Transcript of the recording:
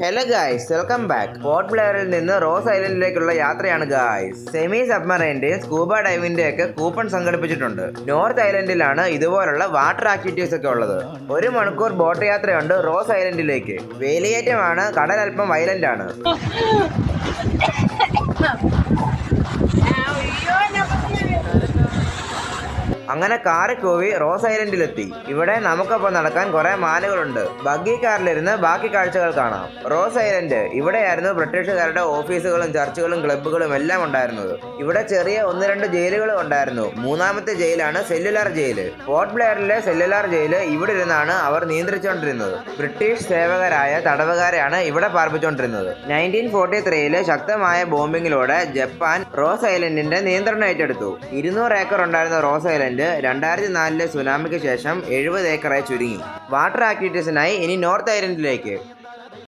Hello guys welcome back port ബ്ലെയറിൽ നിന്ന് rose ഐലൻഡിലേക്കുള്ള യാത്രയാണ് ഗായ്സ് സെമി സബ്മറൈന്റെയും സ്കൂബ ഡൈവിന്റെയും ഒക്കെ കൂപ്പൺ സംഘടിപ്പിച്ചിട്ടുണ്ട്. നോർത്ത് ഐലൻഡിലാണ് ഇതുപോലുള്ള വാട്ടർ ആക്ടിവിറ്റീസ് ഒക്കെ ഉള്ളത്. ഒരു മണിക്കൂർ ബോട്ട് യാത്രയുണ്ട് റോസ് ഐലൻഡിലേക്ക് വേലിയേറ്റമാണ് കടൽ അല്പം വയലന്റ് അങ്ങനെ കാറ് കൂവി റോസ് ഐലൻഡിലെത്തി. ഇവിടെ നമുക്കൊപ്പം നടക്കാൻ കുറെ മാനുകളുണ്ട് ബഗ്ഗി കാറിലിരുന്ന് ബാക്കി കാഴ്ചകൾ കാണാം. റോസ് ഐലൻഡ് ഇവിടെയായിരുന്നു ബ്രിട്ടീഷുകാരുടെ ഓഫീസുകളും ചർച്ചുകളും ക്ലബ്ബുകളും എല്ലാം ഉണ്ടായിരുന്നത്. ഇവിടെ ചെറിയ ഒന്ന് രണ്ട് ജയിലുകളും ഉണ്ടായിരുന്നു. മൂന്നാമത്തെ ജയിലാണ് സെല്ലുലാർ ജയിൽ. പോർട്ട് ബ്ലെയറിലെ സെല്ലുലാർ ജയിൽ ഇവിടെ ഇരുന്നാണ് അവർ നിയന്ത്രിച്ചുകൊണ്ടിരുന്നത്. ബ്രിട്ടീഷ് സേവകരായ തടവുകാരെയാണ് ഇവിടെ പാർപ്പിച്ചുകൊണ്ടിരുന്നത്. നയന്റീൻ ഫോർട്ടി ത്രീയിൽ ശക്തമായ ബോംബിങ്ങിലൂടെ ജപ്പാൻ റോസ് ഐലൻഡിന്റെ നിയന്ത്രണം ഏറ്റെടുത്തു. ഇരുന്നൂറ് ഏക്കർ ഉണ്ടായിരുന്ന റോസ് ഐലൻഡ് രണ്ടായിരത്തി നാലിലെ സുനാമിക്ക് ശേഷം എഴുപത് ഏക്കറായി ചുരുങ്ങി. വാട്ടർ ആക്ടിവിറ്റീസിനായി ഇനി നോർത്ത് ഐലൻഡിലേക്ക്.